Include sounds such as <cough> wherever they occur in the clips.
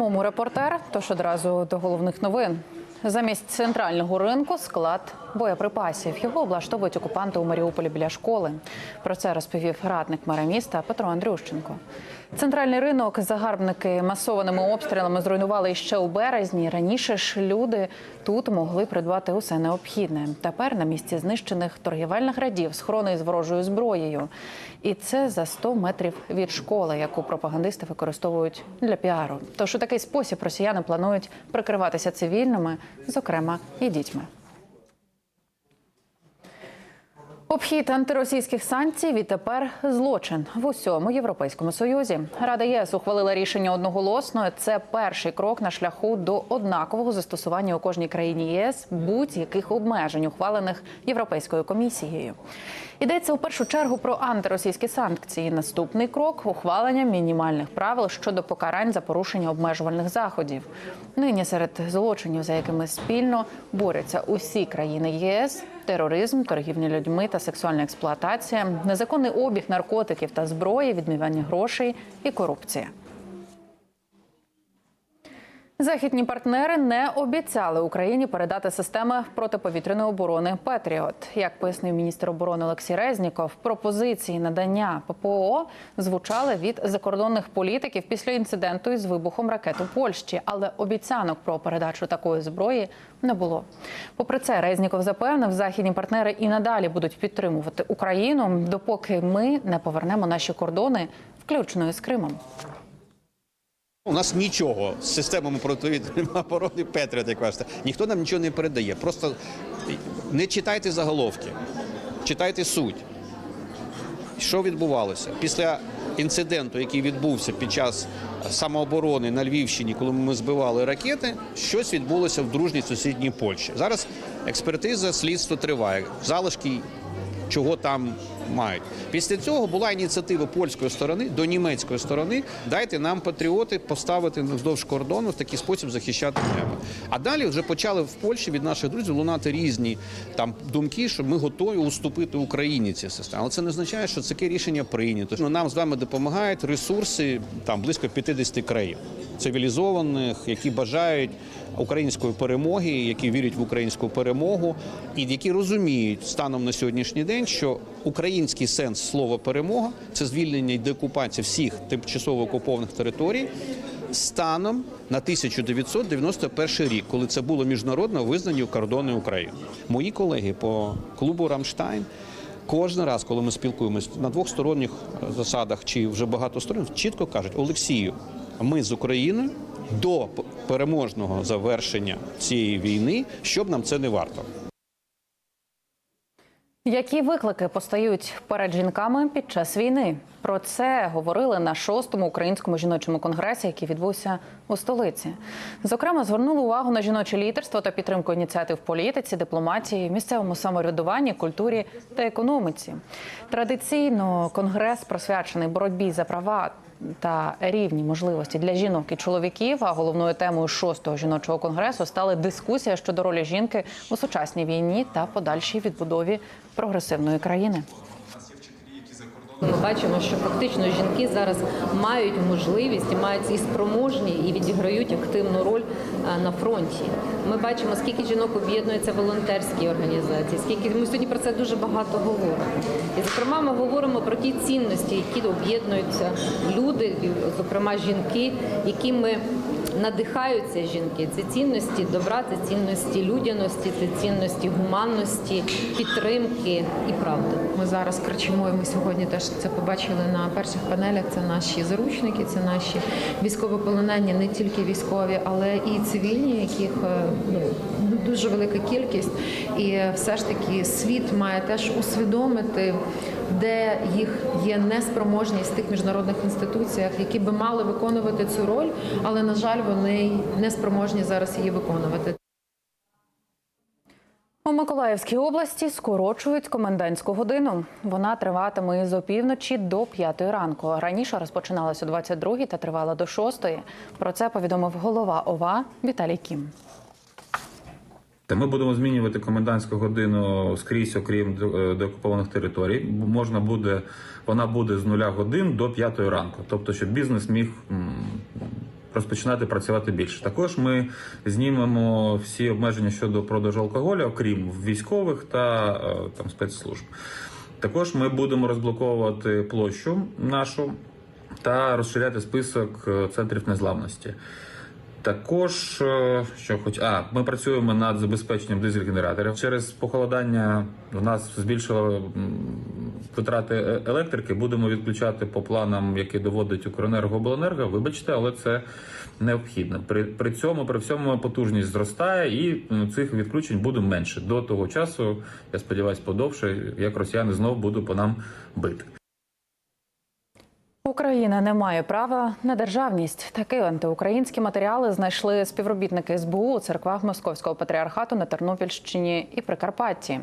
На прямому репортер, тож одразу до головних новин. Замість центрального ринку склад боєприпасів. Його облаштовують окупанти у Маріуполі біля школи. Про це розповів радник мера міста Петро Андрющенко. Центральний ринок загарбники масованими обстрілами зруйнували ще у березні. Раніше ж люди тут могли придбати усе необхідне. Тепер на місці знищених торгівельних радів схорони з ворожою зброєю. І це за 100 метрів від школи, яку пропагандисти використовують для піару. Тож у такий спосіб росіяни планують прикриватися цивільними, зокрема і дітьми. Обхід антиросійських санкцій відтепер злочин в усьому європейському союзі. Рада ЄС ухвалила рішення одноголосно. Це перший крок на шляху до однакового застосування у кожній країні ЄС будь-яких обмежень, ухвалених Європейською комісією. Йдеться у першу чергу про антиросійські санкції. Наступний крок ухвалення мінімальних правил щодо покарань за порушення обмежувальних заходів. Нині серед злочинів, за якими спільно борються усі країни ЄС, тероризм, торгівля людьми та сексуальна експлуатація, незаконний обіг наркотиків та зброї, відмивання грошей і корупція. Західні партнери не обіцяли Україні передати системи протиповітряної оборони Петріот. Як пояснив міністр оборони Олексій Резніков, пропозиції надання ППО звучали від закордонних політиків після інциденту із вибухом ракет у Польщі, але обіцянок про передачу такої зброї не було. Попри це, Резніков запевнив, західні партнери і надалі будуть підтримувати Україну, допоки ми не повернемо наші кордони, включно із Кримом. У нас нічого з системами противітряної <laughs> оборони Петріот, як кажете, ніхто нам нічого не передає. Просто не читайте заголовки, читайте суть. Що відбувалося після інциденту, який відбувся під час самооборони на Львівщині, коли ми збивали ракети, щось відбулося в дружній сусідній Польщі. Зараз експертиза слідство триває. Залишки чого там мають. Після цього була ініціатива польської сторони до німецької сторони. Дайте нам патріоти поставити вздовж кордону в такий спосіб захищати небо. А далі вже почали в Польщі від наших друзів лунати різні там думки, що ми готові уступити Україні ці системи. Але це не означає, що таке рішення прийнято. Ну, Нам з вами допомагають ресурси там близько 50 країн цивілізованих, які бажають української перемоги, які вірять в українську перемогу, і які розуміють станом на сьогоднішній день, що український сенс слова перемога це звільнення і деокупація всіх тимчасово окупованих територій. Станом на 1991 рік, коли це було міжнародно визнані кордони України, мої колеги по клубу Рамштайн кожен раз, коли ми спілкуємось на двохсторонніх засадах чи вже багатосторонніх, чітко кажуть Олексію, ми з Україною до переможного завершення цієї війни, щоб нам це не варто. Які виклики постають перед жінками під час війни? Про це говорили на шостому українському жіночому конгресі, який відбувся у столиці. Зокрема, звернули увагу на жіноче лідерство та підтримку ініціатив в політиці, дипломатії, місцевому самоврядуванні, культурі та економіці. Традиційно конгрес присвячений боротьбі за права та рівні можливості для жінок і чоловіків. А головною темою шостого жіночого конгресу стала дискусія щодо ролі жінки у сучасній війні та подальшій відбудові прогресивної країни. Ми бачимо, що фактично жінки зараз мають можливість, мають і спроможні, і відіграють активну роль е, на фронті. Ми бачимо, скільки жінок об'єднується в волонтерські організації, скільки ми сьогодні про це дуже багато говоримо. І зокрема, ми говоримо про ті цінності, які об'єднуються люди, зокрема жінки, якими надихаються жінки. Це цінності добра, це цінності людяності, це цінності гуманності, підтримки і правди. Ми зараз кричимо, і ми сьогодні теж це побачили на перших панелях. Це наші заручники, це наші військовополонені, не тільки військові, але і цивільні, яких е, ну дуже велика кількість. І все ж таки світ має теж усвідомити. Де їх є неспроможність в тих міжнародних інституціях, які би мали виконувати цю роль, але на жаль, вони не спроможні зараз її виконувати. У Миколаївській області скорочують комендантську годину. Вона триватиме з опівночі до 5 ранку. Раніше розпочиналась о 22 та тривала до 6. Про це повідомив голова ОВА Віталій Кім. Та ми будемо змінювати комендантську годину скрізь, окрім е, деокупованих територій. Можна буде, вона буде з нуля годин до п'ятої ранку. Тобто, щоб бізнес міг розпочинати працювати більше. Також ми знімемо всі обмеження щодо продажу алкоголю, окрім військових та е, там спецслужб. Також ми будемо розблоковувати площу нашу та розширяти список е, центрів незламності. Також е, що хоч а ми працюємо над забезпеченням дизель-генераторів. Через похолодання у нас збільшило витрати е- електрики. Будемо відключати по планам, які доводить Укренерго обленерго. Вибачте, але це необхідно. При, при цьому при всьому потужність зростає, і цих відключень буде менше. До того часу, я сподіваюся, подовше, як росіяни знов будуть по нам бити. Україна не має права на державність. Такі антиукраїнські матеріали знайшли співробітники СБУ у церквах Московського патріархату на Тернопільщині і Прикарпатті.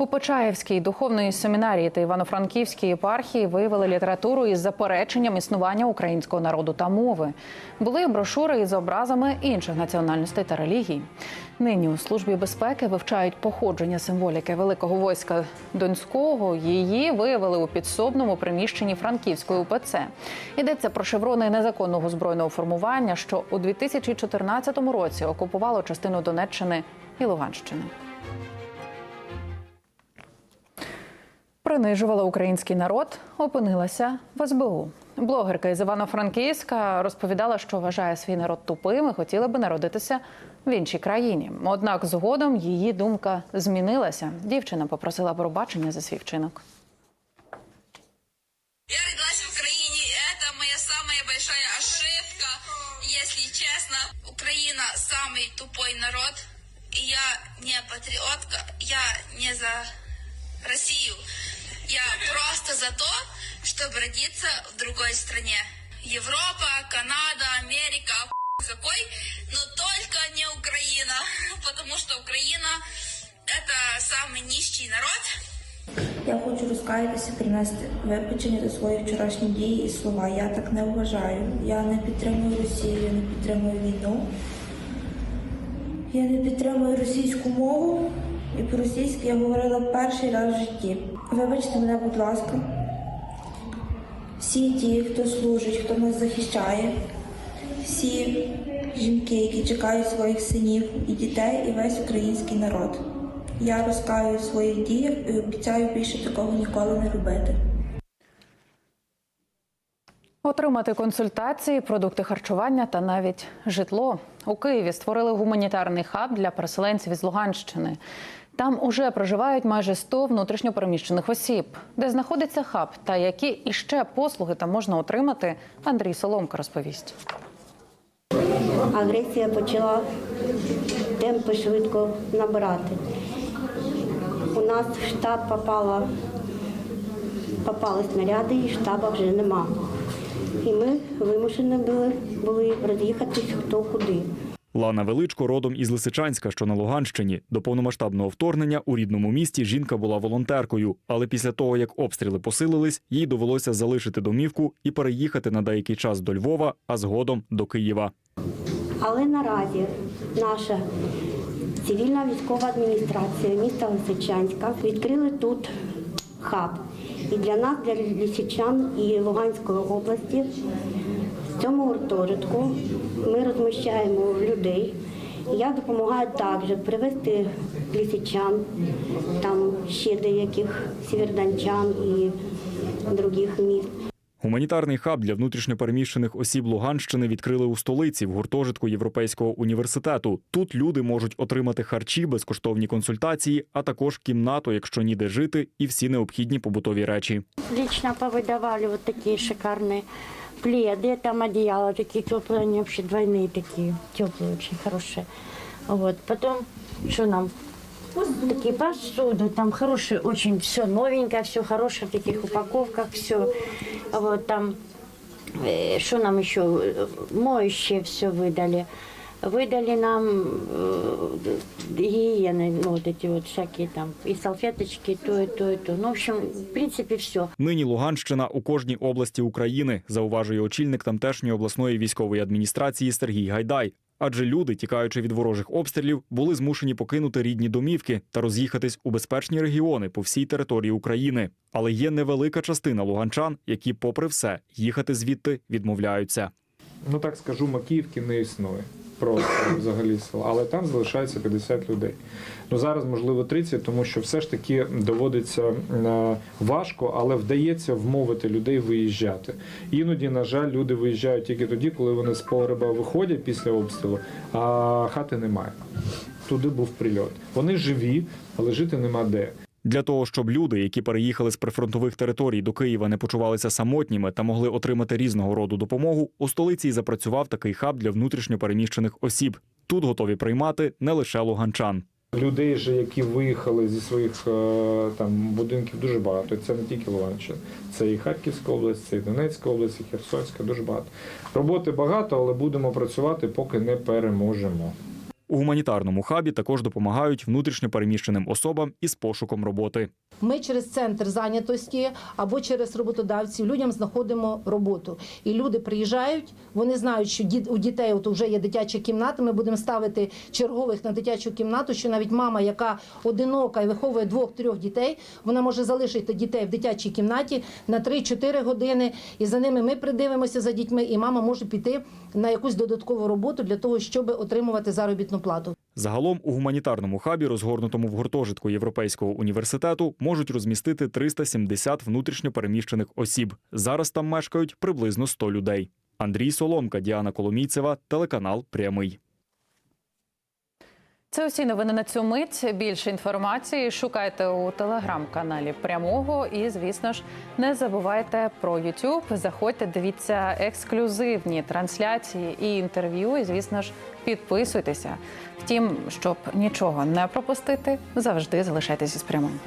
У Почаївській духовної семінарії та Івано-Франківській єпархії виявили літературу із запереченням існування українського народу та мови. Були брошури із образами інших національностей та релігій. Нині у службі безпеки вивчають походження символіки великого війська Донського. Її виявили у підсобному приміщенні Франківської УПЦ. Йдеться про шеврони незаконного збройного формування, що у 2014 році окупувало частину Донеччини і Луганщини. Принижувала український народ, опинилася в СБУ. Блогерка із Івано-Франківська розповідала, що вважає свій народ тупим і хотіла би народитися в іншій країні. Однак згодом її думка змінилася. Дівчина попросила пробачення за свій вчинок. Я родилась в и это моя самая большая ошибка, если честно. Украина самый тупой народ, и я не патриотка, я не за Россию. Я просто за то, чтобы родиться в другой стране. Европа, Канада, Америка, хуй какой, но только не Украина, <laughs> потому что Украина это самый нищий народ, Я хочу розкаятися, принести вибачення за свої вчорашні дії і слова. Я так не вважаю. Я не підтримую Росію, я не підтримую війну. Я не підтримую російську мову. І по-російськи я говорила перший раз в житті. Вибачте мене, будь ласка. Всі ті, хто служить, хто нас захищає, всі жінки, які чекають своїх синів і дітей, і весь український народ. Я розкаю в своїх діях і обіцяю більше такого ніколи не робити. Отримати консультації, продукти харчування та навіть житло у Києві створили гуманітарний хаб для переселенців із Луганщини. Там уже проживають майже 100 внутрішньопереміщених осіб. Де знаходиться хаб та які іще послуги там можна отримати, Андрій Соломка розповість. агресія почала темпи швидко набирати. У нас в штаб попала, попали снаряди, і штаба вже нема. І ми вимушені були, були роз'їхатись хто куди. Лана Величко родом із Лисичанська, що на Луганщині. До повномасштабного вторгнення у рідному місті жінка була волонтеркою. Але після того, як обстріли посилились, їй довелося залишити домівку і переїхати на деякий час до Львова, а згодом до Києва. Але наразі наша цивільна військова адміністрація міста Лисичанська відкрили тут хаб. І для нас, для лісичан і Луганської області, в цьому гуртожитку ми розміщаємо людей. Я допомагаю також привезти лісичан, там ще деяких сєвєрданчан і других міст. Гуманітарний хаб для внутрішньопереміщених осіб Луганщини відкрили у столиці в гуртожитку Європейського університету. Тут люди можуть отримати харчі, безкоштовні консультації, а також кімнату, якщо ніде жити, і всі необхідні побутові речі. Лично повыдавали вот такие шикарные пледы, там одеяла такие теплые, они вообще двойные такие, теплые, очень хорошие. Вот, потом, что нам? Такие посуды, там хорошие, очень все новенькое, все хорошее в таких упаковках, все. Вот там, э, что нам еще, Э, моющее все выдали. Выдали нам э, гигиены, ну, вот эти вот всякие там, и салфеточки, и то, и то, и то. Ну, в общем, в принципе, все. Нині Луганщина у кожній області України, зауважує очільник тамтешньої обласної військової адміністрації Сергій Гайдай. Адже люди, тікаючи від ворожих обстрілів, були змушені покинути рідні домівки та роз'їхатись у безпечні регіони по всій території України. Але є невелика частина луганчан, які, попри все, їхати звідти відмовляються. ну так скажу, Макіївки не існує. Просто взагалі села, але там залишається 50 людей. Ну зараз можливо 30, тому що все ж таки доводиться е, важко, але вдається вмовити людей виїжджати. Іноді, на жаль, люди виїжджають тільки тоді, коли вони з погреба виходять після обстрілу, а хати немає. Туди був прильот. Вони живі, але жити нема де. Для того, щоб люди, які переїхали з прифронтових територій до Києва, не почувалися самотніми та могли отримати різного роду допомогу, у столиці й запрацював такий хаб для внутрішньопереміщених осіб. Тут готові приймати не лише луганчан. Людей, же, які виїхали зі своїх е, там будинків, дуже багато. Це не тільки Луганщина, це і Харківська область, це і Донецька область, і Херсонська. Дуже багато. Роботи багато, але будемо працювати, поки не переможемо. У гуманітарному хабі також допомагають внутрішньопереміщеним особам із пошуком роботи. Ми через центр зайнятості або через роботодавців людям знаходимо роботу. І люди приїжджають, вони знають, що у дітей от вже є дитяча кімната. Ми будемо ставити чергових на дитячу кімнату, що навіть мама, яка одинока і виховує двох-трьох дітей, вона може залишити дітей в дитячій кімнаті на 3-4 години. І за ними ми придивимося за дітьми, і мама може піти на якусь додаткову роботу для того, щоб отримувати заробітну плату. Загалом у гуманітарному хабі, розгорнутому в гуртожитку Європейського університету, можуть розмістити 370 внутрішньопереміщених осіб. Зараз там мешкають приблизно 100 людей. Андрій Соломка, Діана Коломійцева, телеканал Прямий. Це усі новини на цю мить. Більше інформації шукайте у телеграм-каналі прямого. І, звісно ж, не забувайте про YouTube. Заходьте, дивіться ексклюзивні трансляції і інтерв'ю. І, звісно ж, підписуйтеся. Втім, щоб нічого не пропустити, завжди залишайтеся з прямим.